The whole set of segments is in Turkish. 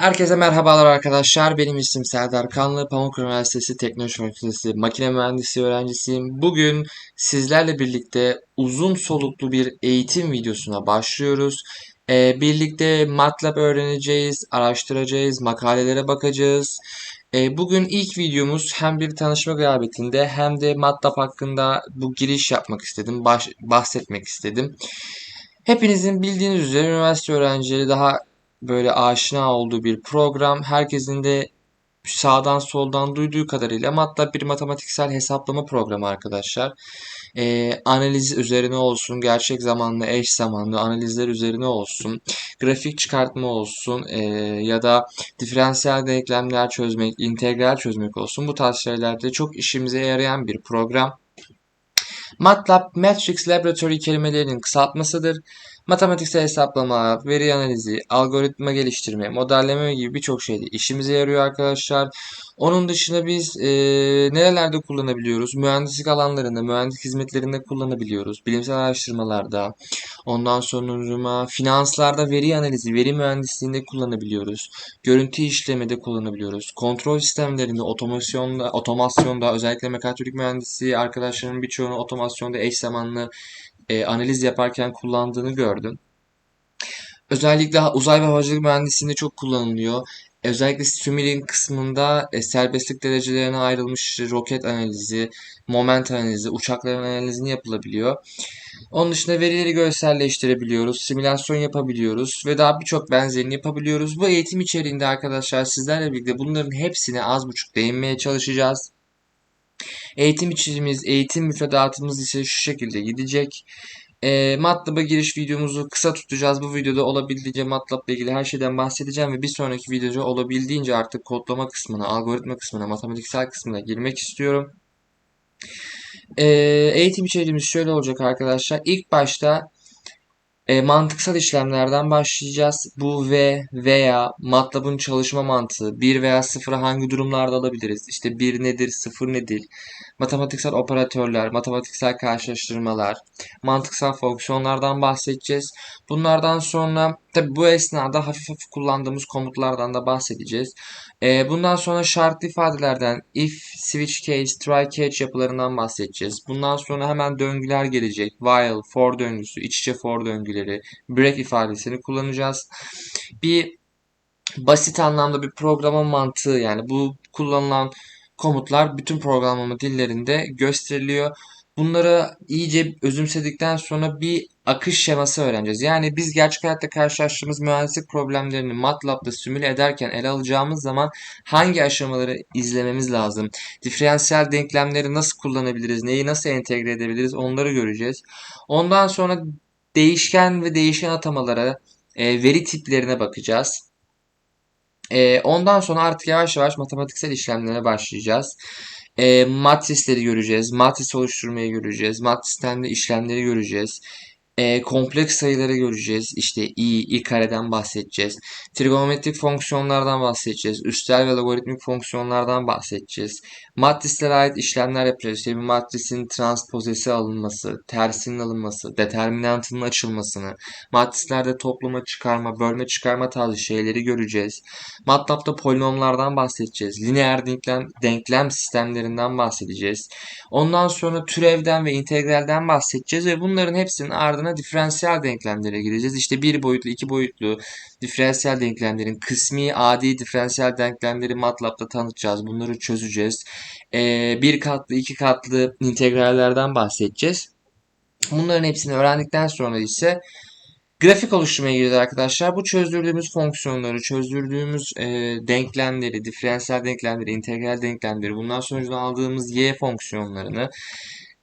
Herkese merhabalar arkadaşlar. Benim isim Serdar Kanlı. Pamuk Üniversitesi Teknoloji Fakültesi Makine Mühendisliği öğrencisiyim. Bugün sizlerle birlikte uzun soluklu bir eğitim videosuna başlıyoruz. Ee, birlikte MATLAB öğreneceğiz, araştıracağız, makalelere bakacağız. Ee, bugün ilk videomuz hem bir tanışma gıyabetinde hem de MATLAB hakkında bu giriş yapmak istedim, bahsetmek istedim. Hepinizin bildiğiniz üzere üniversite öğrencileri daha böyle aşina olduğu bir program. Herkesin de sağdan soldan duyduğu kadarıyla MATLAB bir matematiksel hesaplama programı arkadaşlar. Ee, analiz üzerine olsun, gerçek zamanlı, eş zamanlı analizler üzerine olsun, grafik çıkartma olsun ee, ya da diferansiyel denklemler çözmek, integral çözmek olsun bu tarz şeylerde çok işimize yarayan bir program. MATLAB, Matrix Laboratory kelimelerinin kısaltmasıdır. Matematiksel hesaplama, veri analizi, algoritma geliştirme, modelleme gibi birçok şeyde işimize yarıyor arkadaşlar. Onun dışında biz e, nerelerde kullanabiliyoruz? Mühendislik alanlarında, mühendislik hizmetlerinde kullanabiliyoruz. Bilimsel araştırmalarda, ondan sonra finanslarda veri analizi, veri mühendisliğinde kullanabiliyoruz. Görüntü işlemede kullanabiliyoruz. Kontrol sistemlerinde, otomasyonda, otomasyonda özellikle mekatronik mühendisliği arkadaşlarımın birçoğunu otomasyonda eş zamanlı e, analiz yaparken kullandığını gördüm. Özellikle uzay ve havacılık mühendisliğinde çok kullanılıyor. Özellikle Simulink kısmında e, serbestlik derecelerine ayrılmış roket analizi, moment analizi, uçakların analizini yapılabiliyor. Onun dışında verileri görselleştirebiliyoruz, simülasyon yapabiliyoruz ve daha birçok benzerini yapabiliyoruz. Bu eğitim içeriğinde arkadaşlar sizlerle birlikte bunların hepsine az buçuk değinmeye çalışacağız. Eğitim içeriğimiz, eğitim müfredatımız ise şu şekilde gidecek. E, MATLAB'a giriş videomuzu kısa tutacağız. Bu videoda olabildiğince MATLAB'la ilgili her şeyden bahsedeceğim ve bir sonraki videoda olabildiğince artık kodlama kısmına, algoritma kısmına, matematiksel kısmına girmek istiyorum. E, eğitim içeriğimiz şöyle olacak arkadaşlar. İlk başta e, mantıksal işlemlerden başlayacağız. Bu ve veya MATLAB'ın çalışma mantığı 1 veya 0'ı hangi durumlarda alabiliriz? İşte 1 nedir, 0 nedir? Matematiksel operatörler, matematiksel karşılaştırmalar, mantıksal fonksiyonlardan bahsedeceğiz. Bunlardan sonra tabi bu esnada hafif hafif kullandığımız komutlardan da bahsedeceğiz. E, bundan sonra şartlı ifadelerden if, switch case, try catch yapılarından bahsedeceğiz. Bundan sonra hemen döngüler gelecek. While, for döngüsü, iç içe for döngüleri, break ifadesini kullanacağız. Bir basit anlamda bir programa mantığı yani bu kullanılan komutlar bütün programlama dillerinde gösteriliyor. Bunları iyice özümsedikten sonra bir akış şeması öğreneceğiz. Yani biz gerçek hayatta karşılaştığımız mühendislik problemlerini MATLAB'da simüle ederken ele alacağımız zaman hangi aşamaları izlememiz lazım? Diferansiyel denklemleri nasıl kullanabiliriz? Neyi nasıl entegre edebiliriz? Onları göreceğiz. Ondan sonra değişken ve değişen atamalara, e, veri tiplerine bakacağız. E, ondan sonra artık yavaş yavaş matematiksel işlemlere başlayacağız. E, matrisleri göreceğiz. Matris oluşturmayı göreceğiz. Matristen de işlemleri göreceğiz. E, kompleks sayıları göreceğiz. İşte i, i kareden bahsedeceğiz. Trigonometrik fonksiyonlardan bahsedeceğiz. Üstel ve logaritmik fonksiyonlardan bahsedeceğiz. Matrislere ait işlemler yapacağız. İşte bir matrisin transpozesi alınması, tersinin alınması, determinantının açılmasını, matrislerde toplama çıkarma, bölme çıkarma tarzı şeyleri göreceğiz. MATLAB'da polinomlardan bahsedeceğiz. Lineer denklem, denklem sistemlerinden bahsedeceğiz. Ondan sonra türevden ve integralden bahsedeceğiz ve bunların hepsinin ardına diferansiyel denklemlere gireceğiz. İşte bir boyutlu, iki boyutlu diferansiyel denklemlerin kısmi, adi diferansiyel denklemleri MATLAB'da tanıtacağız. Bunları çözeceğiz. Ee, bir katlı, iki katlı integrallerden bahsedeceğiz. Bunların hepsini öğrendikten sonra ise grafik oluşturmaya gireceğiz arkadaşlar. Bu çözdürdüğümüz fonksiyonları, çözdürdüğümüz e, denklemleri, diferansiyel denklemleri, integral denklemleri, bundan sonucunda aldığımız y fonksiyonlarını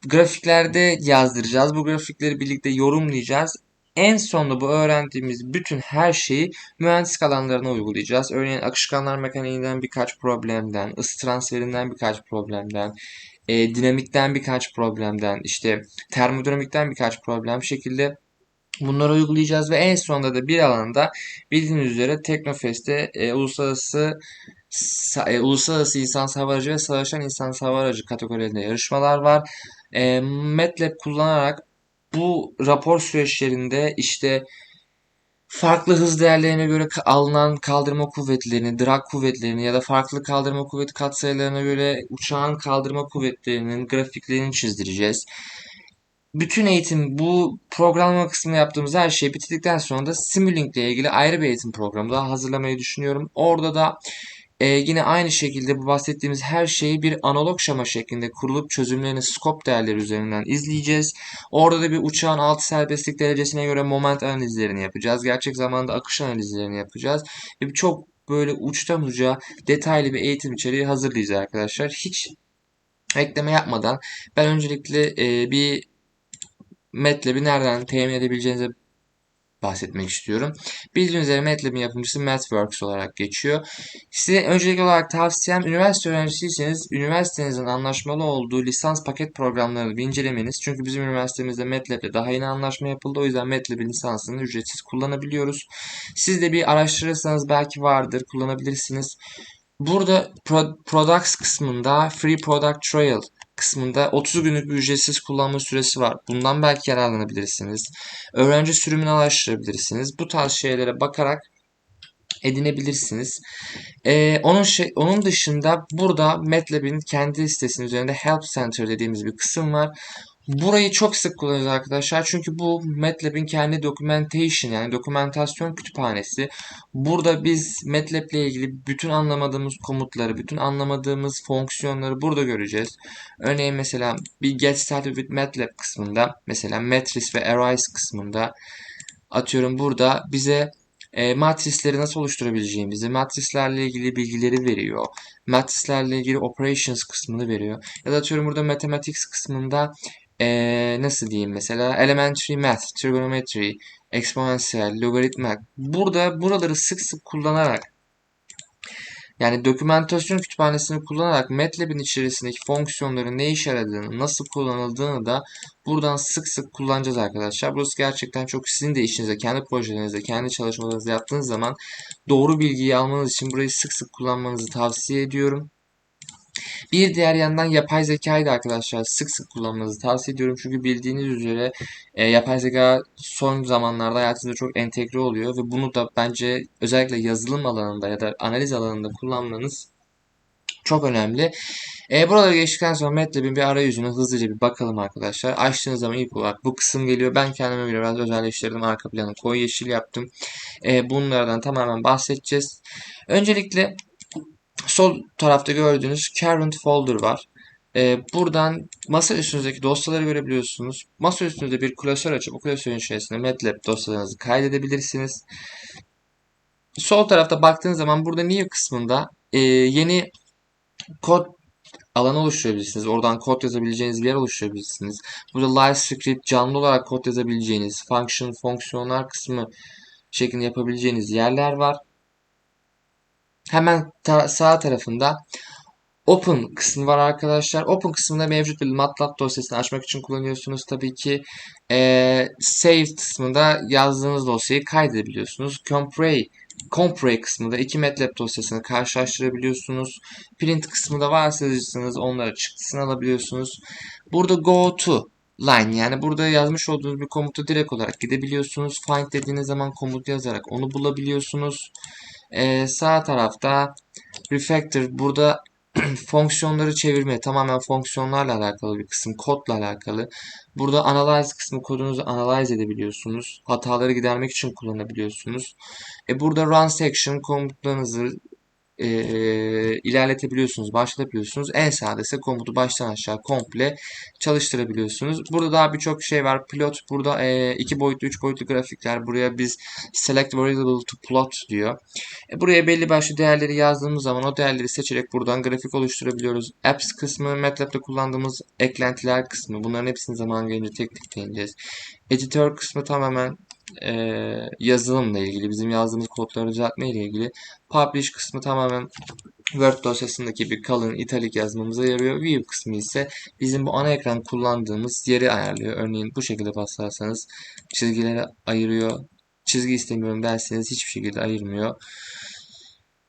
grafiklerde yazdıracağız. Bu grafikleri birlikte yorumlayacağız. En sonunda bu öğrendiğimiz bütün her şeyi mühendislik alanlarına uygulayacağız. Örneğin akışkanlar mekaniğinden birkaç problemden, ısı transferinden birkaç problemden, e, dinamikten birkaç problemden, işte termodinamikten birkaç problem şekilde bunları uygulayacağız ve en sonunda da bir alanda bildiğiniz üzere Teknofest'te e, uluslararası e, uluslararası insan hava aracı ve savaşan insan hava aracı kategorilerinde yarışmalar var. E, MATLAB kullanarak bu rapor süreçlerinde işte farklı hız değerlerine göre alınan kaldırma kuvvetlerini, drag kuvvetlerini ya da farklı kaldırma kuvveti katsayılarına göre uçağın kaldırma kuvvetlerinin grafiklerini çizdireceğiz. Bütün eğitim bu programlama kısmını yaptığımız her şey bitirdikten sonra da Simulink ile ilgili ayrı bir eğitim programı daha hazırlamayı düşünüyorum. Orada da e, yine aynı şekilde bu bahsettiğimiz her şeyi bir analog şema şeklinde kurulup çözümlerini scope değerleri üzerinden izleyeceğiz. Orada da bir uçağın alt serbestlik derecesine göre moment analizlerini yapacağız. Gerçek zamanda akış analizlerini yapacağız. Ve çok böyle uçtan uca detaylı bir eğitim içeriği hazırlayacağız arkadaşlar. Hiç ekleme yapmadan ben öncelikle e, bir MATLAB'i nereden temin edebileceğinize bahsetmek istiyorum. Bildiğiniz üzere MATLAB'in yapımcısı MathWorks olarak geçiyor. Size öncelikli olarak tavsiyem üniversite öğrencisiyseniz üniversitenizin anlaşmalı olduğu lisans paket programlarını bir incelemeniz. Çünkü bizim üniversitemizde MATLAB'le daha yeni anlaşma yapıldı. O yüzden MATLAB'in lisansını ücretsiz kullanabiliyoruz. Siz de bir araştırırsanız belki vardır, kullanabilirsiniz. Burada Pro- Products kısmında Free Product Trial kısmında 30 günlük bir ücretsiz kullanma süresi var. Bundan belki yararlanabilirsiniz. Öğrenci sürümünü araştırabilirsiniz. Bu tarz şeylere bakarak edinebilirsiniz. Ee, onun şey, onun dışında burada MATLAB'in kendi sitesinin üzerinde Help Center dediğimiz bir kısım var. Burayı çok sık kullanıyoruz arkadaşlar. Çünkü bu MATLAB'in kendi documentation yani dokumentasyon kütüphanesi. Burada biz MATLAB ile ilgili bütün anlamadığımız komutları, bütün anlamadığımız fonksiyonları burada göreceğiz. Örneğin mesela bir Get Started with MATLAB kısmında, mesela Matrix ve Arise kısmında atıyorum burada bize e, matrisleri nasıl oluşturabileceğimizi, matrislerle ilgili bilgileri veriyor. Matrislerle ilgili operations kısmını veriyor. Ya da atıyorum burada mathematics kısmında e, nasıl diyeyim mesela elementary math, trigonometry, exponential, logaritmak. Burada buraları sık sık kullanarak yani dokümentasyon kütüphanesini kullanarak MATLAB'in içerisindeki fonksiyonların ne işe yaradığını, nasıl kullanıldığını da buradan sık sık kullanacağız arkadaşlar. Burası gerçekten çok sizin de işinize, kendi projelerinizde, kendi çalışmalarınızda yaptığınız zaman doğru bilgiyi almanız için burayı sık sık kullanmanızı tavsiye ediyorum. Bir diğer yandan yapay zekayı da arkadaşlar sık sık kullanmanızı tavsiye ediyorum. Çünkü bildiğiniz üzere e, yapay zeka son zamanlarda hayatınızda çok entegre oluyor ve bunu da bence özellikle yazılım alanında ya da analiz alanında kullanmanız çok önemli. E, buraları geçtikten sonra MATLAB'in bir arayüzüne hızlıca bir bakalım arkadaşlar. Açtığınız zaman ilk olarak bu kısım geliyor. Ben kendime biraz özelleştirdim. Arka planı koyu yeşil yaptım. E, bunlardan tamamen bahsedeceğiz. Öncelikle sol tarafta gördüğünüz current folder var. Ee, buradan masa üstünüzdeki dosyaları görebiliyorsunuz. Masa üstünüzde bir klasör açıp o klasörün içerisinde MATLAB dosyalarınızı kaydedebilirsiniz. Sol tarafta baktığınız zaman burada new kısmında e, yeni kod alanı oluşturabilirsiniz. Oradan kod yazabileceğiniz yer oluşturabilirsiniz. Burada live script canlı olarak kod yazabileceğiniz function, fonksiyonlar kısmı şeklinde yapabileceğiniz yerler var. Hemen ta sağ tarafında Open kısmı var arkadaşlar. Open kısmında mevcut bir MATLAB dosyasını açmak için kullanıyorsunuz. Tabii ki e, Save kısmında yazdığınız dosyayı kaydedebiliyorsunuz. Compress Compress kısmında iki MATLAB dosyasını karşılaştırabiliyorsunuz. Print kısmında varsa yazıcısınız onlara çıktısını alabiliyorsunuz. Burada Go to line yani burada yazmış olduğunuz bir komutu direkt olarak gidebiliyorsunuz. Find dediğiniz zaman komut yazarak onu bulabiliyorsunuz. Ee, sağ tarafta refactor burada fonksiyonları çevirme tamamen fonksiyonlarla alakalı bir kısım kodla alakalı. Burada analyze kısmı kodunuzu analyze edebiliyorsunuz. Hataları gidermek için kullanabiliyorsunuz. E burada run section komutlarınızı e, ilerletebiliyorsunuz, başlatabiliyorsunuz. En sağda ise komutu baştan aşağı komple çalıştırabiliyorsunuz. Burada daha birçok şey var. Plot burada e, iki boyutlu, üç boyutlu grafikler. Buraya biz select variable to plot diyor. E, buraya belli başlı değerleri yazdığımız zaman o değerleri seçerek buradan grafik oluşturabiliyoruz. Apps kısmı, MATLAB'de kullandığımız eklentiler kısmı. Bunların hepsini zaman gelince tek tek değineceğiz. Editor kısmı tamamen e, yazılımla ilgili, bizim yazdığımız kodları düzeltme ile ilgili. Publish kısmı tamamen Word dosyasındaki bir kalın italik yazmamıza yarıyor. View kısmı ise bizim bu ana ekran kullandığımız yeri ayarlıyor. Örneğin bu şekilde basarsanız çizgileri ayırıyor. Çizgi istemiyorum derseniz hiçbir şekilde ayırmıyor.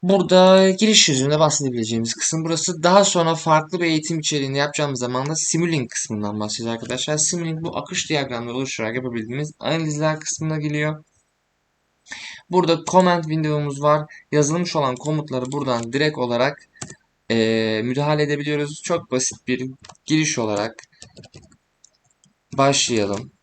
Burada giriş yüzünde bahsedebileceğimiz kısım burası. Daha sonra farklı bir eğitim içeriğini yapacağımız zaman da Simulink kısmından bahsedeceğiz arkadaşlar. Simulink bu akış diyagramları oluşturarak yapabildiğimiz analizler kısmına geliyor. Burada comment window'umuz var. Yazılmış olan komutları buradan direkt olarak eee, müdahale edebiliyoruz. Çok basit bir giriş olarak başlayalım.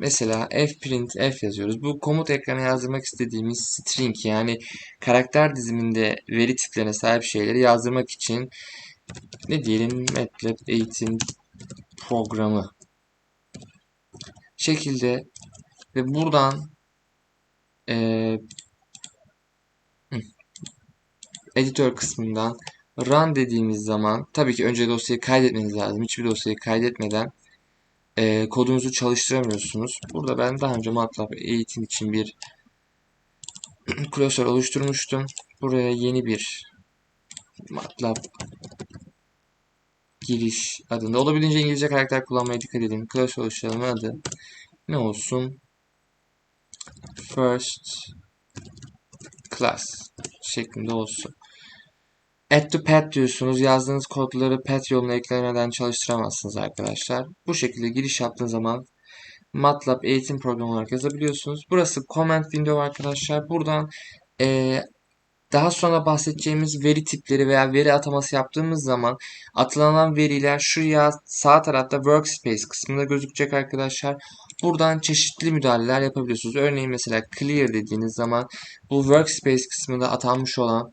Mesela fprint f yazıyoruz. Bu komut ekrana yazdırmak istediğimiz string yani karakter diziminde veri tiplerine sahip şeyleri yazdırmak için ne diyelim MATLAB eğitim programı şekilde ve buradan hı, editör kısmından run dediğimiz zaman tabii ki önce dosyayı kaydetmeniz lazım. Hiçbir dosyayı kaydetmeden eee, kodunuzu çalıştıramıyorsunuz. Burada ben daha önce MATLAB eğitim için bir klasör oluşturmuştum. Buraya yeni bir MATLAB giriş adında. Olabildiğince İngilizce karakter kullanmaya dikkat edin. Klasör oluşturalım adı ne olsun? First class şeklinde olsun. Add to pad diyorsunuz. Yazdığınız kodları pad yoluna eklemeden çalıştıramazsınız arkadaşlar. Bu şekilde giriş yaptığınız zaman MATLAB eğitim programı olarak yazabiliyorsunuz. Burası comment window arkadaşlar. Buradan eee, daha sonra bahsedeceğimiz veri tipleri veya veri ataması yaptığımız zaman atılan veriler şuraya sağ tarafta workspace kısmında gözükecek arkadaşlar. Buradan çeşitli müdahaleler yapabiliyorsunuz. Örneğin mesela clear dediğiniz zaman bu workspace kısmında atanmış olan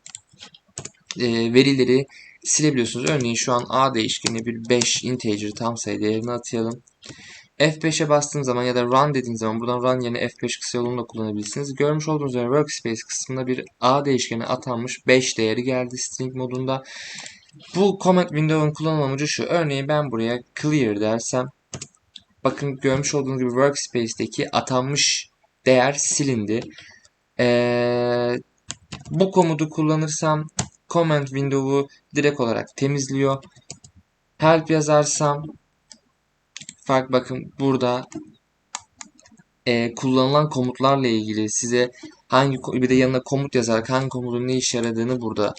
e, verileri silebiliyorsunuz. Örneğin şu an a değişkenine bir 5 integer tam sayı değerini atayalım. F5'e bastığım zaman ya da run dediğiniz zaman buradan run yerine F5 kısa yolunu da kullanabilirsiniz. Görmüş olduğunuz üzere workspace kısmında bir a değişkeni atanmış 5 değeri geldi string modunda. Bu comment window'un kullanım amacı şu. Örneğin ben buraya clear dersem bakın görmüş olduğunuz gibi workspace'deki atanmış değer silindi. Ee, bu komutu kullanırsam comment window'u direkt olarak temizliyor. Help yazarsam fark bakın burada e, kullanılan komutlarla ilgili size hangi bir de yanına komut yazarak hangi komutun ne işe yaradığını burada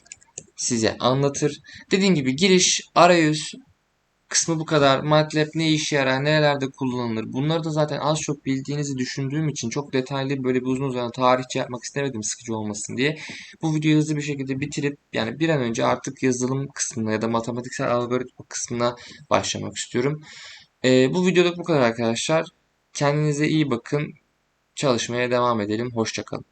size anlatır. Dediğim gibi giriş, arayüz kısmı bu kadar. MATLAB ne işe yarar, nerelerde kullanılır. Bunları da zaten az çok bildiğinizi düşündüğüm için çok detaylı böyle bir uzun uzun tarihçi yapmak istemedim sıkıcı olmasın diye. Bu videoyu hızlı bir şekilde bitirip yani bir an önce artık yazılım kısmına ya da matematiksel algoritma kısmına başlamak istiyorum. Ee, bu videoluk bu kadar arkadaşlar. Kendinize iyi bakın. Çalışmaya devam edelim. Hoşçakalın.